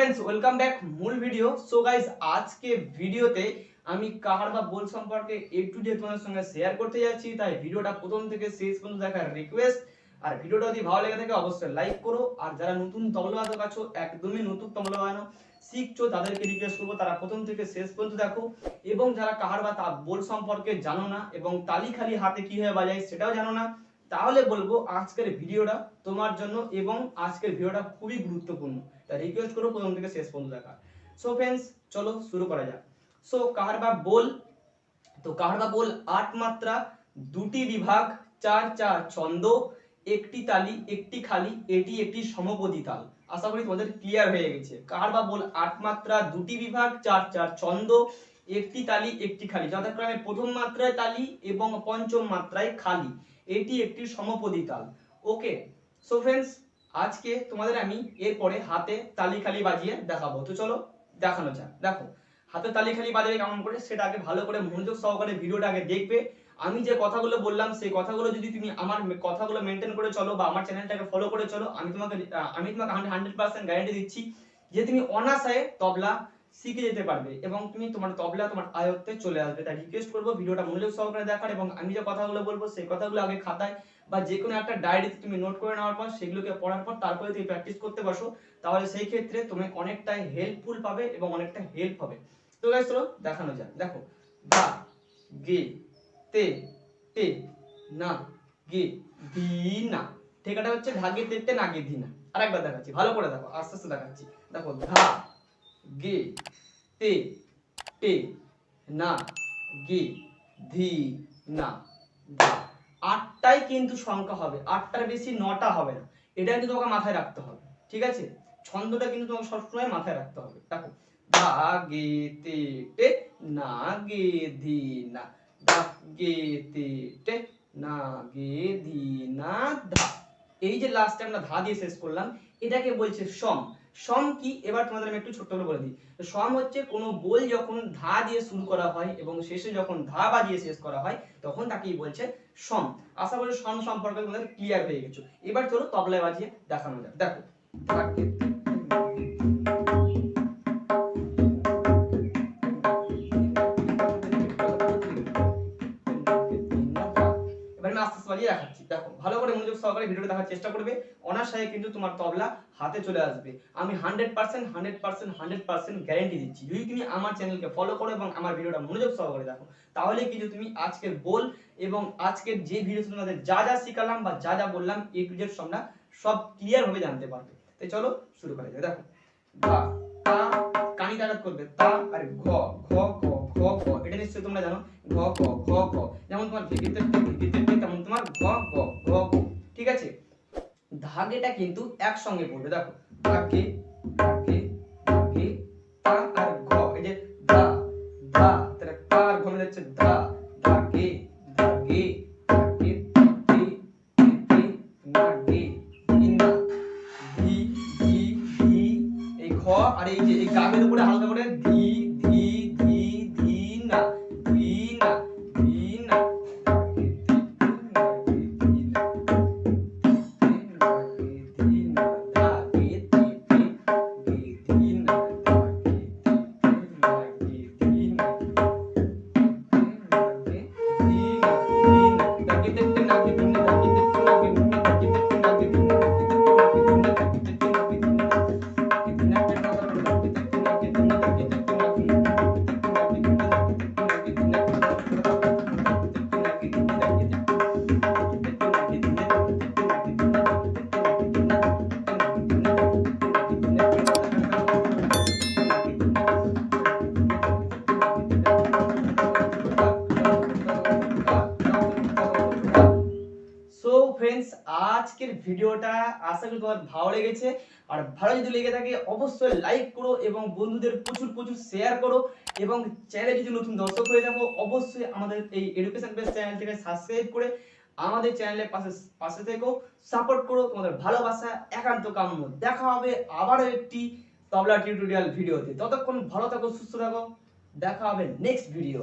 Friends welcome back মূল video so guys আজকে ভিডিওতে আমি কাহার বা বল সম্পর্কে এ টু ডে তোমাদের সঙ্গে শেয়ার করতে যাচ্ছি। তাই ভিডিওটা প্রথম থেকে শেষ পর্যন্ত দেখার রিকোয়েস্ট আর ভিডিওটা যদি ভালো লেগে থাকে, অবশ্যই লাইক করো। আর যারা নতুন তবলা বাদক আছো, একদমই নতুন তবলা শিখছো, তাদেরকে রিকোয়েস্ট করব, তারা প্রথম থেকে শেষ পর্যন্ত দেখো। এবং যারা কাহার বা তা বল সম্পর্কে জানো না, এবং তালি খালি হাতে কীভাবে বাজায় সেটাও জানো না, তাহলে বলব আজকের ভিডিওটা তোমার জন্য, এবং আজকের ভিডিওটা খুবই গুরুত্বপূর্ণ। রিকোয়েস্ট করো প্রথম থেকে শেষ পর্যন্ত দেখা। সো ফ্রেন্ডস চলো শুরু করা যাক। সো কাহার বা বল? তো কাহার বা বল? আট মাত্রা, দুটি বিভাগ, চার চার, ছন্দ, একটি তালি, একটি খালি, এটি একটি সমপদী তাল। আশা করি তোমাদের ক্লিয়ার হয়ে গেছে। কাহার বা বল? আট মাত্রা, দুটি বিভাগ, চার চার, ছন্দ, একটি তালি, একটি খালি। যথাক্রমে প্রথম মাত্রায় তালি এবং পঞ্চম মাত্রায় খালি। এটি একটি সমপদী তাল। ওকে সো ফ্রেন্ডস আজকে তোমাদের আমি এরপরে হাতে তালি খালি বাজিয়ে দেখাবো। তো চলো দেখানো যাক। দেখো, হাতে তালি খালি বাজাবে কেমন করে? সেটা আগে ভালো করে মনোযোগ সহকারে ভিডিওটা আগে দেখবে। আমি যে কথাগুলো বললাম, সেই কথাগুলো যদি তুমি আমার কথাগুলো মেনটেন করে চলো বা আমার চ্যানেলটাকে ফলো করে চলো, আমি তোমাকে আমি তোমাকে হান্ড্রেড পার্সেন্ট গ্যারান্টি দিচ্ছি যে তুমি অনাসায়ে তবলা শিখে যেতে পারবে এবং তুমি তোমার তবলা তোমার আয়ত্তে চলে আসবে। তাই রিকোয়েস্ট করব ভিডিওটা মনোযোগ সহকারে দেখার এবং আমি যে কথাগুলো বলব, সেই কথাগুলো আগে খাতায় বা যে কোনো একটা ডায়েরিতে তুমি নোট করে নেওয়ার পর, সেগুলোকে পড়ার পর তারপরে তুমি প্র্যাকটিস করতে বসো, তাহলে সেই ক্ষেত্রে তুমি অনেকটাই হেল্পফুল পাবে এবং অনেকটা হেল্প হবে। তো গাইস চলো দেখানো যাক। দেখো ধা গে, তে টে না, গে ধি না। ঠিকাটা হচ্ছে ধাগে তে তে, না, গে ধি না। আরেকবার দেখাচ্ছি, ভালো করে দেখো, আস্তে আস্তে দেখাচ্ছি। দেখো ধা গে, তে টে না, গে ধি না ধা আটটাই কিন্তু সংখ্যা হবে। আটটার বেশি নটা হবে না। এটা কিন্তু তোমাকে মাথায় রাখতে হবে, ঠিক আছে? ছন্দটা কিন্তু তোমাকে সবসময় মাথায় রাখতে হবে। দেখো গে না গে না গে না গে না এই যে লাস্টে আমরা ধা দিয়ে শেষ করলাম, এটাকে বলছে সম। সম কি? এবার তোমাদের আমি একটু ছোট্ট করে বলে দিই। সম হচ্ছে কোনো বল যখন ধা দিয়ে শুরু করা হয় এবং শেষে যখন ধা বাজিয়ে শেষ করা হয়, তখন তাকেই বলছে সম। আশা করি সম সম্পর্কে তোমাদের ক্লিয়ার হয়ে গেছো। এবার চলো তবলায় বাজিয়ে দেখানো যাক। দেখো। সহকারে ভিডিওটা দেখার চেষ্টা করবে। অনাশয়ে কিন্তু তোমার তবলা হাতে চলে আসবে। আমি hundred percent hundred percent hundred percent guarantee দিচ্ছি। যদি তুমি আমার চ্যানেলকে ফলো করো এবং আমার ভিডিওটা মনোযোগ সহকারে দেখো, তাহলে কিন্তু তুমি আজকের বল এবং আজকের যে ভিডিও তোমাদের যা যা শিখালাম বা যা যা বললাম, এ টু জেড তোমরা সব ক্লিয়ার ভাবে জানতে পারবে। তাই চলো শুরু করা যাক। দেখো, ধা, তা কানি তাগাত করবে। তা, আর ঘ ঘ ক ঘ ক এটা নিশ্চয়ই তোমরা জানো। ঘ ক ঘ ক যেমন তোমার ভিগিতে ভিগিতে তেমন তোমার ঘ ঘ। ধাগেটা কিন্তু একসঙ্গে পড়বে, দেখো। ধাগে ধাগে ধাগে তা আর এই যে ধা ধা, তাহলে কা আর মিলে ধা। ফ্রেন্ডস আজকের ভিডিওটা আশা করি তোমার ভালো লেগেছে। আর ভালো যদি লেগে থাকে, অবশ্যই লাইক করো এবং বন্ধুদের প্রচুর প্রচুর শেয়ার করো এবং চ্যানেলে যদি নতুন দর্শক হয়ে যাব অবশ্যই আমাদের এই এডুকেশন বেস চ্যানেলটিকে সাবস্ক্রাইব করে আমাদের চ্যানেলের পাশে পাশে থেকেও সাপোর্ট করো তোমাদের ভালোবাসা, একান্ত কাম্য। দেখা হবে আবারও একটি তবলা টিউটোরিয়াল ভিডিওতে। ততক্ষণ ভালো থাকো, সুস্থ থাকো। দেখা হবে নেক্সট ভিডিও